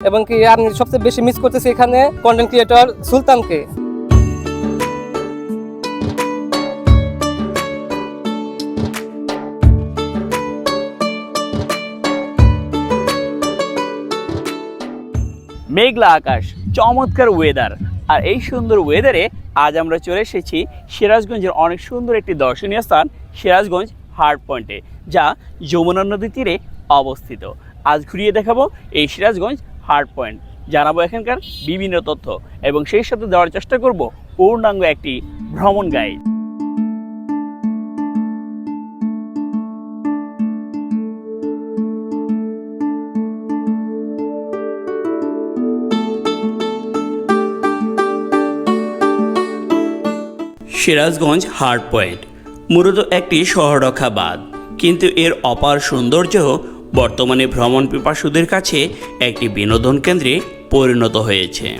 এবং কি আমি সবচেয়ে বেশি মিস করতেছি এখানে কন্টেন্ট ক্রিয়েটর সুলতানকে। মেঘলা আকাশ, চমৎকার ওয়েদার আর এই সুন্দর ওয়েদারে আজ আমরা চলে এসেছি সিরাজগঞ্জের অনেক সুন্দর একটি দর্শনীয় স্থান, সিরাজগঞ্জ হার্ড পয়েন্টে, যা যমুনা নদীর তীরে অবস্থিত। আজ ঘুরিয়ে দেখাবো এই সিরাজগঞ্জ হার্ট পয়েন্ট জানাব এখানকার বিভিন্ন তথ্য এবং সেই সাথে দেওয়ার চেষ্টা করব পূর্ণাঙ্গ একটি ভ্রমণ গাইড সিরাজগঞ্জ হার্ড পয়েন্ট মূলত একটি শহররক্ষা বাঁধ কিন্তু এর অপার সৌন্দর্য বর্তমানে ভ্রমণ পিপাসুদের কাছে একটি বিনোদন কেন্দ্রে পরিণত হয়েছে।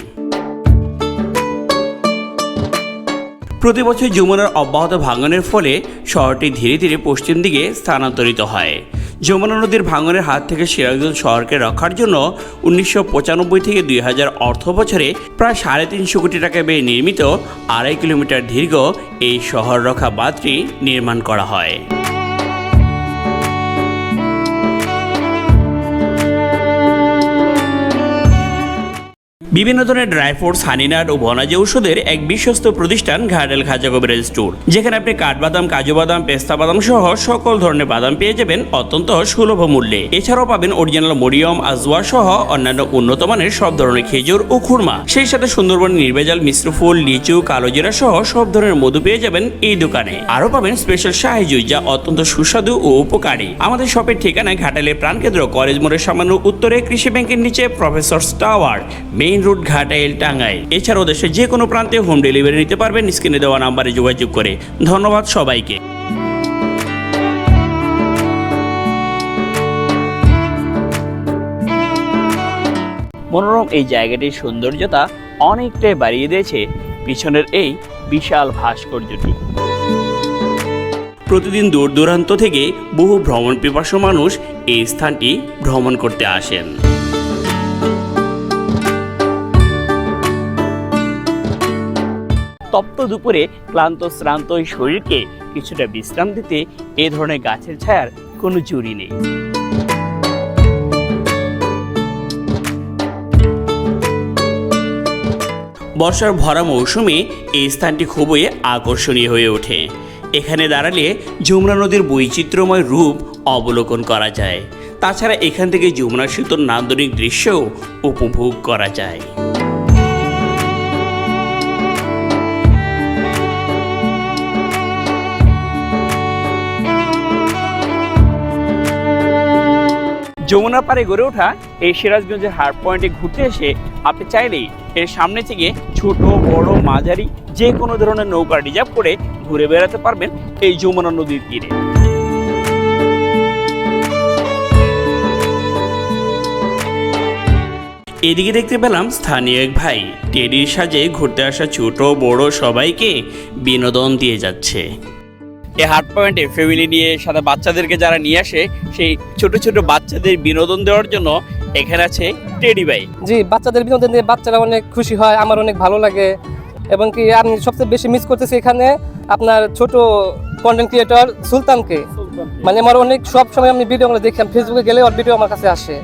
প্রতি বছর যমুনার অব্যাহত ভাঙনের ফলে শহরটি ধীরে ধীরে পশ্চিম দিকে স্থানান্তরিত হয়। যমুনা নদীর ভাঙনের হাত থেকে সিরাজগঞ্জ শহরকে রক্ষার জন্য উনিশশো পঁচানব্বই থেকে দুই হাজার অর্থ বছরে প্রায় সাড়ে তিনশো কোটি টাকা ব্যয়ে নির্মিত আড়াই কিলোমিটার দীর্ঘ এই শহর রক্ষা বাঁধটি নির্মাণ করা হয়। বিভিন্ন ধরনের ড্রাই ফ্রুটস হানিনাট ও বনাজি ঔষধের এক বিশ্বস্ত প্রতিষ্ঠান ঘাটেল খাজা কবিরাজ স্টোর, যেখানে আপনি কাঠবাদাম, কাজু বাদাম, পেস্তা বাদাম সহ সকল ধরনের বাদাম পেয়ে যাবেন অত্যন্ত সুলভ মূল্যে। এছাড়াও পাবেন অরিজিনাল মরিয়ম, আজওয়া সহ অন্যান্য উন্নত মানের সব ধরনের খেজুর ও খুরমা। সেই সাথে সুন্দরবনের নির্ভেজাল মিশ্র ফুল, লিচু কালোজিরা সহ সব ধরনের মধু পেয়ে যাবেন এই দোকানে। আরও পাবেন স্পেশাল সাহায্য যা অত্যন্ত সুস্বাদু ও উপকারী। আমাদের শপের ঠিকানা ঘাটালের প্রাণকেন্দ্র, কলেজ মোড়ের সামান্য উত্তরে কৃষি ব্যাংকের নিচে professor tower main road Ghatail Tangail এছাড়াও দেশের যে কোনো প্রান্তে হোম ডেলিভারি নিতে পারবেন। স্ক্রিনে দেওয়া নাম্বারে যোগাযোগ করে। ধন্যবাদ সবাইকে। মনোরম এই জায়গাটির সৌন্দর্যতা অনেকটাই বাড়িয়ে দিয়েছে পিছনের এই বিশাল ভাস্কর্যটি। প্রতিদিন দূর দূরান্ত থেকে বহু ভ্রমণ পিপাসু মানুষ এই স্থানটি ভ্রমণ করতে আসেন। তপ্ত দুপুরে ক্লান্ত শ্রান্ত এই শরীরকে কিছুটা বিশ্রাম দিতে এ ধরনের গাছের ছায়ার কোনো জুড়ি নেই। বর্ষার ভরা মৌসুমে এই স্থানটি খুবই আকর্ষণীয় হয়ে ওঠে। এখানে দাঁড়ালে যমুনা নদীর বৈচিত্র্যময় রূপ অবলোকন করা যায়। তাছাড়া এখান থেকে যমুনা সেতুর নান্দনিক দৃশ্যও উপভোগ করা যায়। যমুনা পাড়ে গড়ে ওঠা এই সিরাজগঞ্জের হার পয়েন্টে ঘুরতে এসে আপনি চাইলেই এর সামনে থেকে ছোট, বড়, মাঝারি যে কোনো ধরনের নৌকা রিজার্ভ করে ঘুরে বেড়াতে পারবেন এই যমুনা নদীর তীরে। এদিকে দেখতে পেলাম স্থানীয় এক ভাই, টেডির সাজে ঘুরতে আসা ছোট, বড় সবাইকে বিনোদন দিয়ে যাচ্ছে। এই হার্ট পয়েন্টে ফ্যামিলি নিয়ে সাথে বাচ্চাদেরকে যারা নিয়ে আসে সেই ছোট ছোট বাচ্চাদের বিনোদন দেওয়ার জন্য এখানে আছে টেডি বাই জি বাচ্চাদের বিনোদন দিয়ে বাচ্চারা অনেক খুশি হয় আমার অনেক ভালো লাগে। এবং কি আমি সবচেয়ে বেশি মিস করতেছি এখানে আপনার ছোট কন্টেন্ট ক্রিয়েটর সুলতানকে। মানে আমার অনেক সব সময় আমি ভিডিও দেখি আমি ফেসবুকে গেলে ওর ভিডিও আমার কাছে আসে।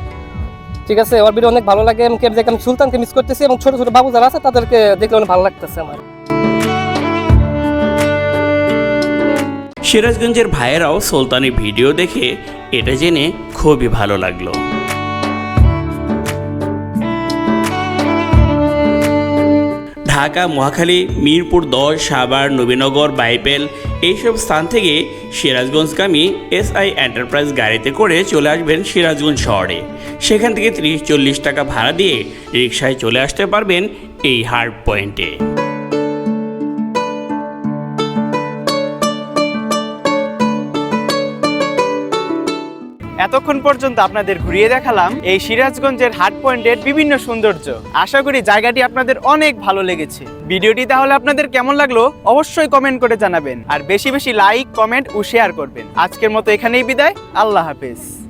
ঠিক আছে ওর ভিডিও অনেক ভালো লাগে আমি কে- দেখে আমি সুলতানকে মিস করতেছি এবং ছোট ছোট বাবু যারা আছে তাদেরকে দেখলে অনেক ভালো লাগতেছে আমার। সিরাজগঞ্জের ভাইয়েরাও সুলতানি ভিডিও দেখে এটা জেনে খুবই ভালো লাগল। ঢাকা, মহাখালী, মিরপুর দশ, সাভার, নবীনগর, বাইপেল এইসব স্থান থেকে সিরাজগঞ্জগামী এসআই এন্টারপ্রাইজ গাড়িতে করে চলে আসবেন সিরাজগঞ্জ শহরে। সেখান থেকে তিরিশ, চল্লিশ টাকা ভাড়া দিয়ে রিক্সায় চলে আসতে পারবেন এই হার্ড পয়েন্টে। এতক্ষণ পর্যন্ত আপনাদের ঘুরিয়ে দেখালাম এই সিরাজগঞ্জের হাট পয়েন্টের বিভিন্ন সৌন্দর্য। আশা করি জায়গাটি আপনাদের অনেক ভালো লেগেছে। ভিডিওটি তাহলে আপনাদের কেমন লাগল অবশ্যই কমেন্ট করে জানাবেন। আর বেশি বেশি লাইক, কমেন্ট ও শেয়ার করবেন। আজকের মতো এখানেই বিদায়। আল্লাহ হাফেজ।